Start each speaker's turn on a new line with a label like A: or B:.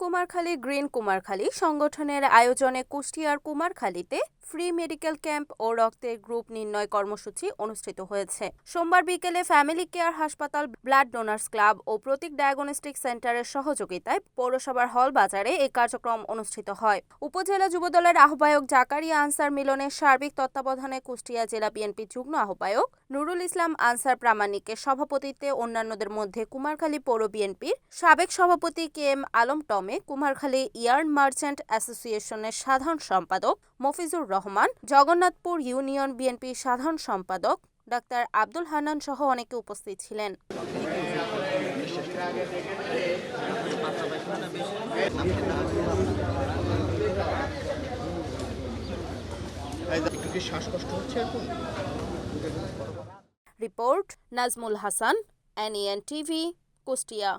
A: Kumarkhali green Kumarkhali সংগঠনের আয়োজনে কুষ্টিয়ার কুমারখালীতে ফ্রি মেডিকেল ক্যাম্প ও রক্তের গ্রুপ নির্ণয় কর্মসূচি অনুষ্ঠিত হয়েছে। সোমবার বিকেলে ফ্যামিলি কেয়ার হাসপাতাল, ব্লাড ডোনার্স ক্লাব ও প্রতীক ডায়াগনস্টিক সেন্টারের সহযোগিতায় পৌরসভার হল বাজারে এই কার্যক্রম অনুষ্ঠিত হয়। উপজেলা যুবদলের আহ্বায়ক জাকারিয়া আনসার মিলনের সার্বিক তত্ত্বাবধানে কুষ্টিয়া জেলা বিএনপি যুগ্ম আহ্বায়ক নুরুল ইসলাম আনসার প্রামাণিকের সভাপতিত্বে অন্যান্যদের মধ্যে কুমারখালী পৌর বিএনপির সাবেক সভাপতি কে এম আলম টমে, কুমারখালী ইয়ার্ন মার্চেন্ট অ্যাসোসিয়েশনের সাধারণ সম্পাদক মফিজুর রহমান, জগন্নাথপুর ইউনিয়ন বিএনপির সাধারণ সম্পাদক ডাক্তার আব্দুল হান্নান সহ অনেকে উপস্থিত ছিলেন।
B: একটু কি শ্বাসকষ্ট হচ্ছে এখন
A: report Nazmul Hasan NN TV Kushtia